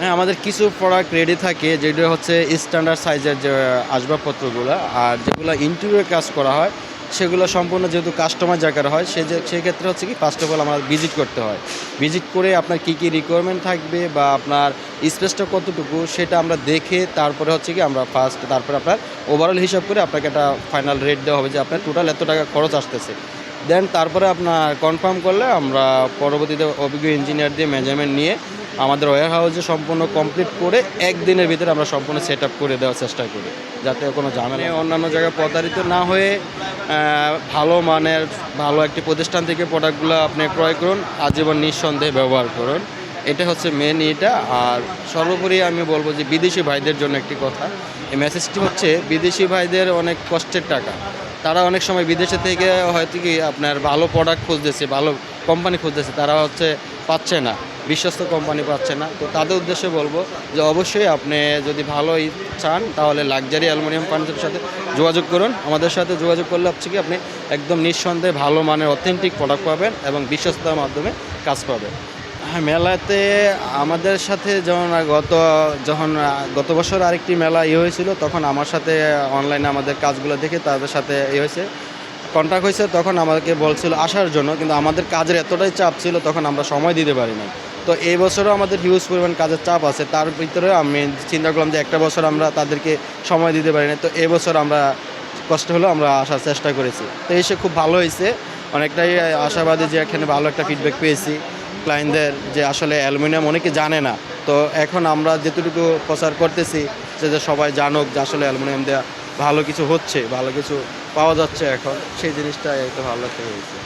হ্যাঁ আমাদের কিছু প্রোডাক্ট রেডি থাকে যেগুলো হচ্ছে স্ট্যান্ডার্ড সাইজের যে আসবাবপত্রগুলো। আর যেগুলো ইন্টেরিয়র কাজ করা হয়, সেগুলো সম্পূর্ণ যেহেতু কাস্টমার জায়গার হয়, সে যে সেক্ষেত্রে হচ্ছে কি ফার্স্ট অফ অল আমার ভিজিট করতে হয়। ভিজিট করে আপনার কী কী রিকোয়ারমেন্ট থাকবে বা আপনার স্পেসটা কতটুকু, সেটা আমরা দেখে তারপরে হচ্ছে কি, আমরা ফার্স্ট তারপরে আপনার ওভারঅল হিসাব করে আপনাকে একটা ফাইনাল রেট দেওয়া হবে যে, আপনার টোটাল এত টাকা খরচ আসতেছে। দেন তারপরে আপনার কনফার্ম করলে আমরা পরবর্তীতে অভিজ্ঞ ইঞ্জিনিয়ার দিয়ে মেজারমেন্ট নিয়ে আমাদের ওয়ার হাউসে সম্পূর্ণ কমপ্লিট করে একদিনের ভিতরে আমরা সম্পূর্ণ সেট আপ করে দেওয়ার চেষ্টা করি যাতে কোনো ঝামেলা অন্যান্য জায়গায় প্রতারিত না হয়ে ভালো মানের ভালো একটি প্রতিষ্ঠান থেকে প্রোডাক্টগুলো আপনি ক্রয় করুন আজীবন নিঃসন্দেহে ব্যবহার করুন। এটা হচ্ছে মেন এটা আর সর্বোপরি আমি বলব যে বিদেশি ভাইদের জন্য একটি কথা এই মেসেজটি হচ্ছে বিদেশি ভাইদের অনেক কষ্টের টাকা। তারা অনেক সময় বিদেশে থেকে হয়তো কি আপনার ভালো প্রোডাক্ট খুঁজতেছে ভালো কোম্পানি খুঁজতেছে তারা হচ্ছে পাচ্ছে না। বিশ্বস্ত কোম্পানি পাচ্ছে না। তো তাদের উদ্দেশ্যে বলব যে অবশ্যই আপনি যদি ভালোই চান, তাহলে লাক্সারি অ্যালুমিনিয়াম ফার্নিচারের সাথে যোগাযোগ করুন। আমাদের সাথে যোগাযোগ করলে হচ্ছে কি, আপনি একদম নিঃসন্দেহে ভালো মানের অথেন্টিক প্রোডাক্ট পাবেন এবং বিশ্বস্ততার মাধ্যমে কাজ পাবেন। হ্যাঁ মেলাতে আমাদের সাথে যখন গত যখন গত বছর আরেকটি মেলা ইয়ে হয়েছিল, তখন আমার সাথে অনলাইনে আমাদের কাজগুলো দেখে তাদের সাথে ইয়ে হয়েছে। কন্ট্যাক্ট হয়েছে, তখন আমাদেরকে বলছিল আসার জন্য, কিন্তু আমাদের কাজের এতটাই চাপ ছিল, তখন আমরা সময় দিতে পারি না তো এই বছরও আমাদের হিউজ পরিমাণ কাজের চাপ আছে। তার ভিতরে আমি চিন্তা করলাম যে একটা বছর আমরা তাদেরকে সময় দিতে পারি না তো এই বছর আমরা কষ্ট হলেও আমরা আসার চেষ্টা করেছি। তো এসে খুব ভালো হয়েছে। অনেকটাই আশাবাদী যে এখানে ভালো একটা ফিডব্যাক পেয়েছি। ক্লায়েন্টদের যে আসলে অ্যালুমিনিয়াম অনেকে জানে না। তো এখন আমরা যেটুকু প্রচার করতেছি যে যে সবাই জানুক যে আসলে অ্যালুমিনিয়াম দেওয়া ভালো কিছু হচ্ছে, ভালো কিছু পাওয়া যাচ্ছে এখন। সেই জিনিসটা একটু ভালো লাগতে হয়েছে।